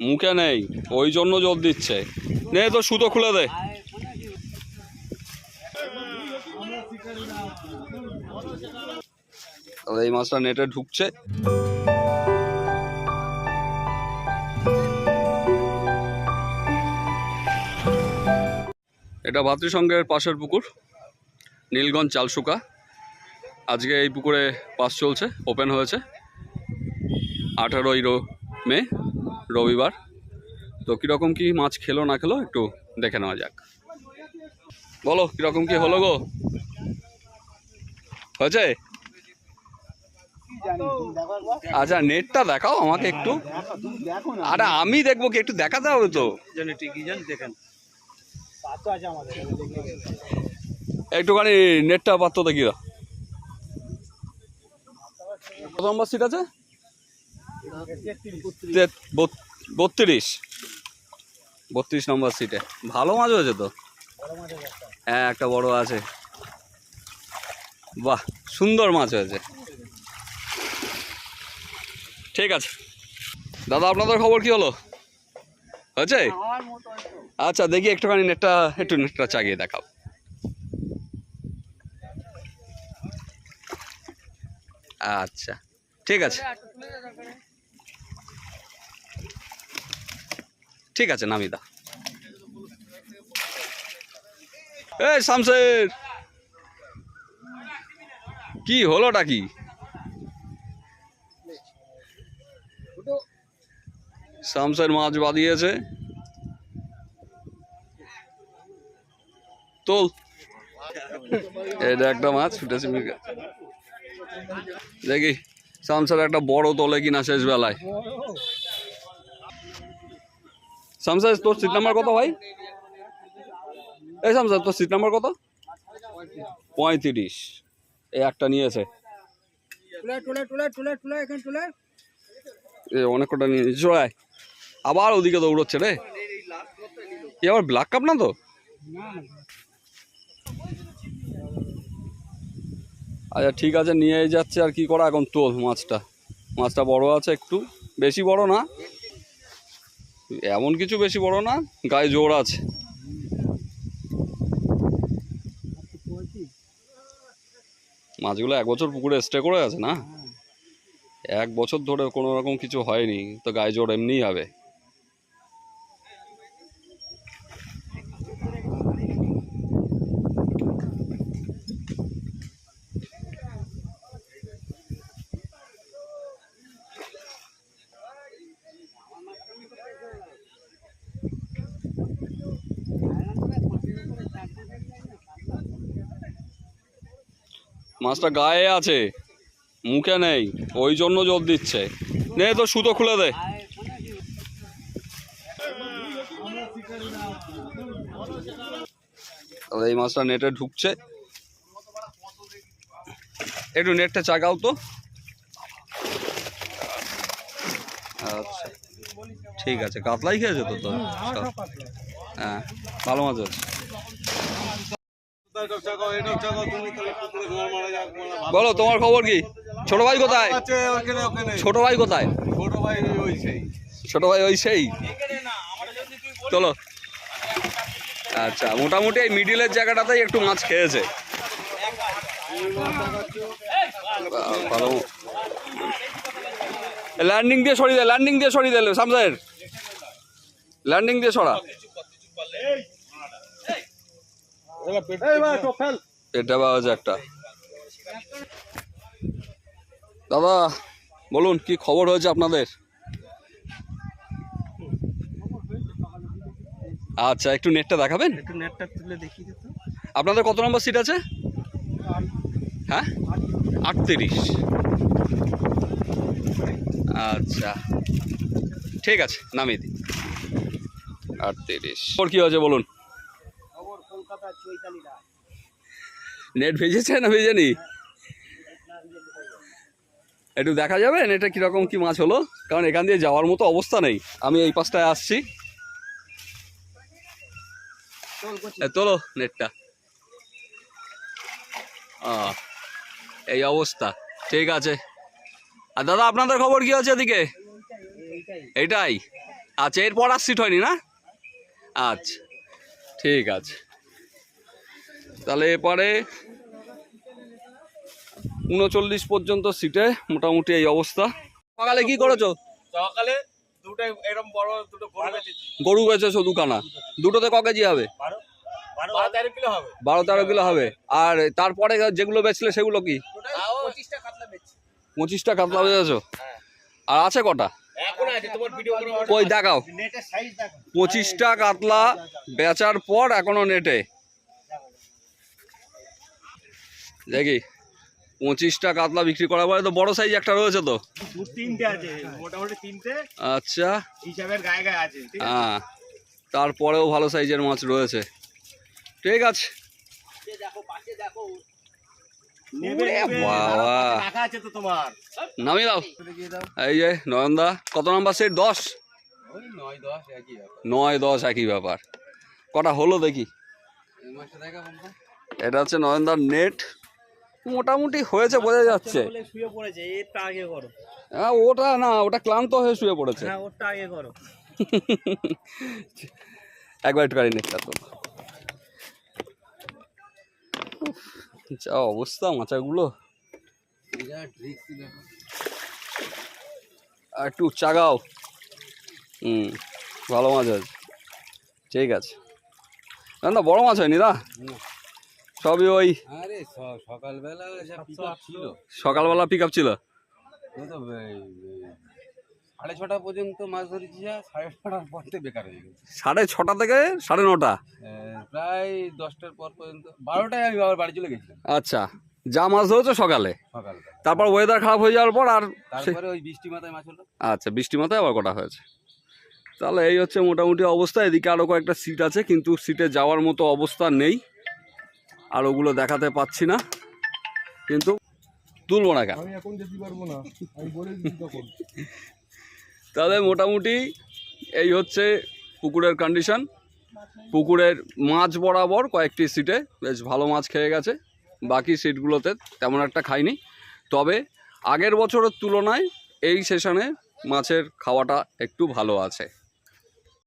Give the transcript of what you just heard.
মুখে নেই, ওই জন্য জল দিচ্ছে। নে তো সুতো খুলে দে। এই মাছটা নেটে ঢুকছে। এটা ভাতৃসংঘের পাশের পুকুর, নীলগঞ্জ চালশুকা। আজকে এই পুকুরে পাস চলছে, ওপেন হয়েছে। আঠারোই মে রবিবার। তো কীরকম কি মাছ খেলো না খেলো একটু দেখে নেওয়া যাক। বলো, কীরকম কি হলো গো? হয়েছে? আচ্ছা নেটটা দেখাও আমাকে একটু। আরে, আমি দেখব কি, একটু দেখাতে হবে তো? একটুখানি নেটটা পাত্র দেখি দাও। কত নম্বর সিট আছে? বত্রিশ। বত্রিশ নম্বর সিটে ভালো মাছ হয়েছে তো? হ্যাঁ একটা বড় আছে। বাহ, সুন্দর মাছ হয়েছে। ঠিক আছে। দাদা, আপনাদের খবর কি হলো? হয়েছে? আচ্ছা দেখি একটুখানি নেটটা, একটু নেটটা চাগিয়ে দেখাও। আচ্ছা ঠিক আছে। ঠিক আছে নামি দা এই শামসের! কি হলোটা কি? শামসের মাছ বাঁধিয়েছে। তোল। এটা একটা মাছ মির্গা দেখি, শামসার একটা বড় তোলে কিনা শেষ বেলায় শামসার তোর সিট নাম্বার কত ভাই? এই শামসার তোর সিট নাম্বার কত? পঁয়ত্রিশ। এই একটা নিয়েছে। অনেক কটা নিয়ে চড়ায় আবার ওদিকে দৌড়চ্ছে রে। এ আবার ব্ল্যাক কাপ না তো? আচ্ছা ঠিক আছে নিয়ে যাচ্ছে আর কি করা এখন তোল মাছটা। মাছটা বড় আছে একটু। বেশি বড় না। এমন কিছু বেশি বড় না, গায়ে জোর আছে। মাছগুলো এক বছর পুকুরে স্টে করে আছে না? এক বছর ধরে কোনো রকম কিছু হয়নি, তো গায়ে জোর এমনিই হবে। মাছটা গায়ে আছে মুখে নেই ওই জন্য জোর দিচ্ছে। নে তো সুতো খুলে দে। এই মাছটা নেটে ঢুকছে। একটু নেটটা চাকাও তো। আচ্ছা ঠিক আছে কাতলাই খেয়েছে তো তো হ্যাঁ ভালো মাছ আছে। বলো, তোমার খবর কি? ছোট ভাই কোথায়? ছোট ভাই কোথায়? ছোট ভাই ওই সেই। চলো। আচ্ছা মোটামুটি এই মিডিলের জায়গাটাতেই একটু মাছ খেয়েছে। ল্যান্ডিং দিয়ে সরিয়ে দে ল্যান্ডিং দিয়ে সরিয়ে দিলে সামসাহের ল্যান্ডিং দিয়ে সরা। পেটটা পাওয়া যায় একটা। দাদা বলুন কি খবর হয়েছে আপনাদের? আচ্ছা একটু নেটটা দেখাবেন? একটু নেটটা তুলে দেখিয়ে আপনাদের কত নম্বর সিট আছে? হ্যাঁ? আটত্রিশ। আচ্ছা। ঠিক আছে নামিয়ে দিই। আটত্রিশ। ওর কি হয়েছে বলুন? নেট ভেজেছে না ভেজেনি? একটু দেখা যাবে নেটে কীরকম কি মাছ হলো? কারণ এখান দিয়ে যাওয়ার মতো অবস্থা নেই। আমি এই পাশটায় আসছি। তোলো নেটটা এই অবস্থা। ঠিক আছে। আর দাদা আপনাদের খবর কি আছে এদিকে? এইটাই। এটাই আচ্ছা এরপর আর সিট হয়নি না? আচ্ছা ঠিক আছে। তাহলে এরপরে উনচল্লিশ পর্যন্ত সিটে মোটামুটি এই অবস্থা। সকালে কি করেছ? সকালে দুটো এরকম বড় দুটো গরু বেচেছি। গরু বেচেছো দুখানা। দুটোতে ক কেজি হবে? বারো তেরো কিলো হবে। আর তারপরে যেগুলো বেচলে সেগুলো কি? পঁচিশটা কাতলা বেচছি। বেচেছো? হ্যাঁ। আর আছে কটা? এখন আছে তোমার ভিডিও করে কই দেখাও। নেটের সাইজ দেখো পঁচিশটা কাতলা বেচার পর এখনও নেটে। দেখি পঁচিশটা কাতলা বিক্রি করার পরে তো বড় সাইজ একটা রয়েছে তো। তিনটে আছে মোটামুটি তিনটে। আচ্ছা। হিসাবের গায়ে গায়ে আছে হ্যাঁ তারপরেও ভালো সাইজের মাছ রয়েছে। ঠিক আছে। নেবে বাবা। আরাম রাখা আছে তো তোমার। নামিয়ে দাও। এই যে নয়নদা কত নাম্বার সেট দশ? নয় দশ একই ব্যাপার। নয় দশ একই ব্যাপার। কটা হলো দেখি। এটা হচ্ছে নয়নদার নেট মোটামুটি হয়েছে বোঝা যাচ্ছে। শুয়ে পড়েছে আগে করো। হ্যাঁ ওটা না ওটা ক্লান্ত হয়ে শুয়ে পড়েছে। হ্যাঁ ওরটা আগে করো। একবার একটু গাড়ি তো যা অবস্থা মাচাগুলো। আর একটু চাগাও। হুম ভালো মাছ আছে। ঠিক আছে। না না বড় মাছ হয়নি না। সবই ওই আরে সকালবেলা যা ছিল। সকালবেলা পিক আপ ছিল সাড়ে ছটা পর্যন্ত মাছ ধরেছি যা সাড়ে ছটার পর থেকে বেকার হয়ে গেছে। সাড়ে ছটা থেকে সাড়ে নটা? প্রায় দশটার পর পর্যন্ত বারোটায় আমি আবার বাড়ি চলে গেছিলাম। আচ্ছা যা মাছ ধরেছো সকালে? তারপর ওয়েদার খারাপ হয়ে যাওয়ার পর আর তারপরে ওই বৃষ্টি মাথায় মাছ হলো। আচ্ছা বৃষ্টি মাথায় আবার কটা হয়েছে? তাহলে এই হচ্ছে মোটামুটি অবস্থা। এদিকে আরও কয়েকটা সিট আছে কিন্তু সিটে যাওয়ার মতো অবস্থা নেই। আর ওগুলো দেখাতে পাচ্ছি না। কিন্তু তুলবো না কেন? তাহলে মোটামুটি এই হচ্ছে পুকুরের কন্ডিশন পুকুরের মাছ বরাবর কয়েকটি সিটে বেশ ভালো মাছ খেয়ে গেছে। বাকি সিটগুলোতে তেমন একটা খাইনি। তবে আগের বছরের তুলনায় এই সেশনে মাছের খাওয়াটা একটু ভালো আছে।